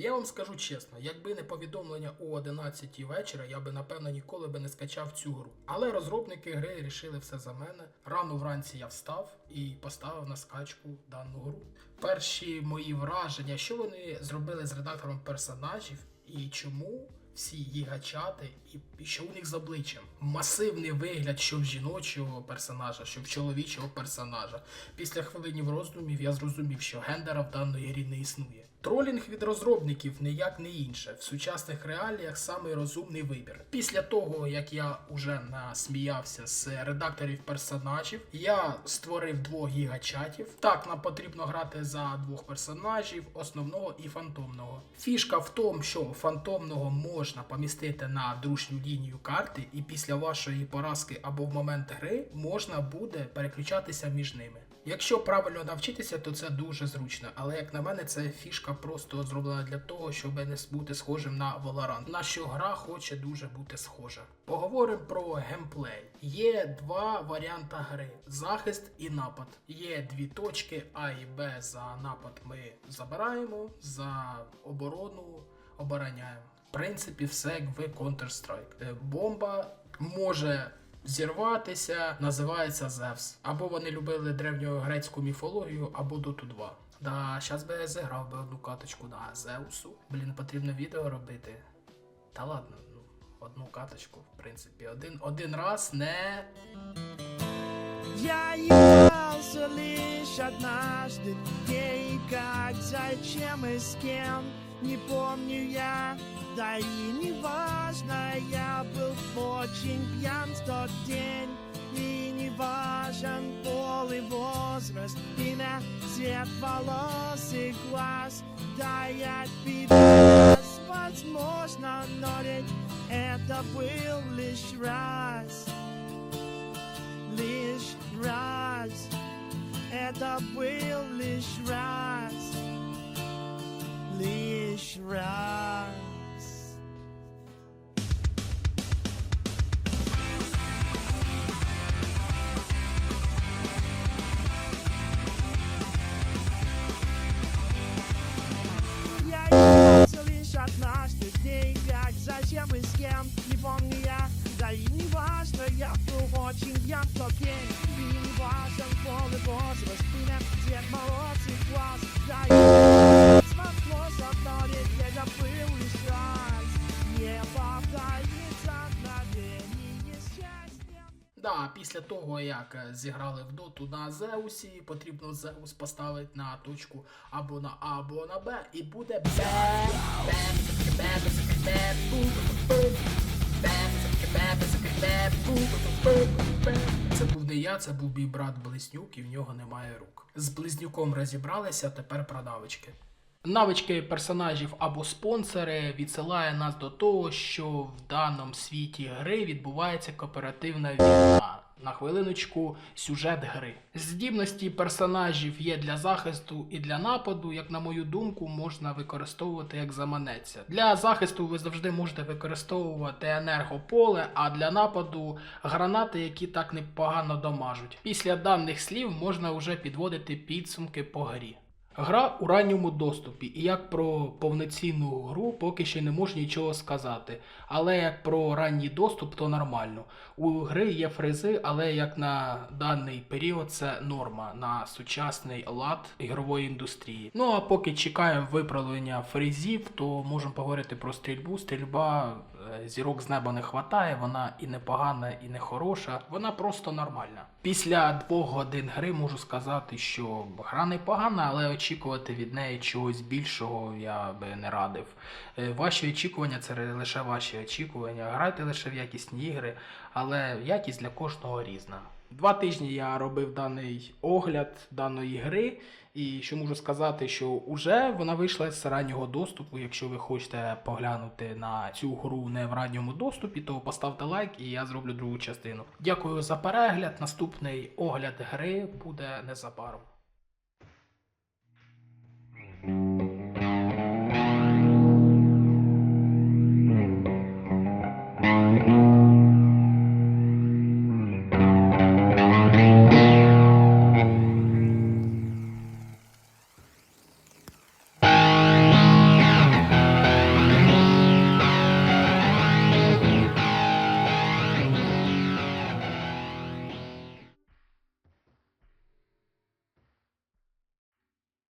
Я вам скажу чесно, якби не повідомлення о 11 вечора, я би напевно ніколи би не скачав цю гру. Але розробники гри рішили все за мене. Рано вранці я встав і поставив на скачку дану гру. Перші мої враження, що вони зробили з редактором персонажів і чому всі гігачати, і, і що у них з обличчям. Масивний вигляд, що в жіночого персонажа, що в чоловічого персонажа. Після хвилинів роздумів я зрозумів, що гендера в даної грі не існує. Тролінг від розробників ніяк не інше. В сучасних реаліях самий розумний вибір. Після того, як я уже насміявся з редакторів персонажів, я створив двох гігачатів. Так, нам потрібно грати за двох персонажів, основного і фантомного. Фішка в тому, що фантомного можна помістити на дружню лінію карти, і після вашої поразки або в момент гри можна буде переключатися між ними. Якщо правильно навчитися, то це дуже зручно. Але як на мене, це фішка просто зроблена для того, щоб не бути схожим на Valorant. На що гра хоче дуже бути схожа. Поговоримо про геймплей. Є два варіанти гри: захист і напад. Є дві точки А і Б. За напад ми забираємо, за оборону обороняємо. В принципі, все як в Counter-Strike. Е, Бомба може зірватися, називається Зевс. Або вони любили древньогрецьку міфологію, або Доту 2. Да, щас би я зіграв би одну каточку на Зеусу. Блін, потрібно відео робити. Та ладно, ну, одну каточку, в принципі. Один, один раз не. Я лишь однажды, и как, зачем и с кем, не помню я, да и не важно, я был очень пьян в тот день, и не важен пол и возраст, имя, цвет волос и глаз, да я пидорас, возможно, но ведь это был лишь раз лишь раз. Это был лишь раз. Раз. Я явился лишь однажды, где и как, зачем и с кем, не помню я, да и не важно, я был очень пьян в тот день, и не важен пол и возраст, имя, цвет волос и глаз, да и Да, після того, як е, зіграли в доту на Зеусі, потрібно Зеус поставити на точку або на А, або на Б, і буде Б, Б, Б, Б, Б, бу, бу, бу, Б, Б, Б, Б, бу, бу, бу, Б. Це був не я, це був мій брат Близнюк, і в нього немає рук. З близнюком розібралися, тепер про навички. Навички персонажів або спонсори відсилає нас до того, що в даному світі гри відбувається кооперативна війна. На хвилиночку сюжет гри. Здібності персонажів є для захисту і для нападу, як на мою думку, можна використовувати як заманеться. Для захисту ви завжди можете використовувати енергополе, а для нападу гранати, які так непогано домажуть. Після даних слів можна вже підводити підсумки по грі. Гра у ранньому доступі, і як про повноцінну гру поки що не можу нічого сказати. Але як про ранній доступ, то нормально. У гри є фризи, але як на даний період це норма на сучасний лад ігрової індустрії. Ну а поки чекаємо виправлення фризів, то можемо поговорити про стрільбу. Стрільба зірок з неба не хватає, вона і не погана, і не хороша. Вона просто нормальна. Після двох годин гри можу сказати, що гра не погана, але очікувати від неї чогось більшого я би не радив. Е, Ваші очікування це лише ваші очікування. Грайте лише в якісні ігри, але якість для кожного різна. Два тижні я робив даний огляд даної гри, і що можу сказати, що вже вона вийшла з раннього доступу. Якщо ви хочете поглянути на цю гру не в ранньому доступі, то поставте лайк і я зроблю другу частину. Дякую за перегляд. Наступний огляд гри буде незабаром.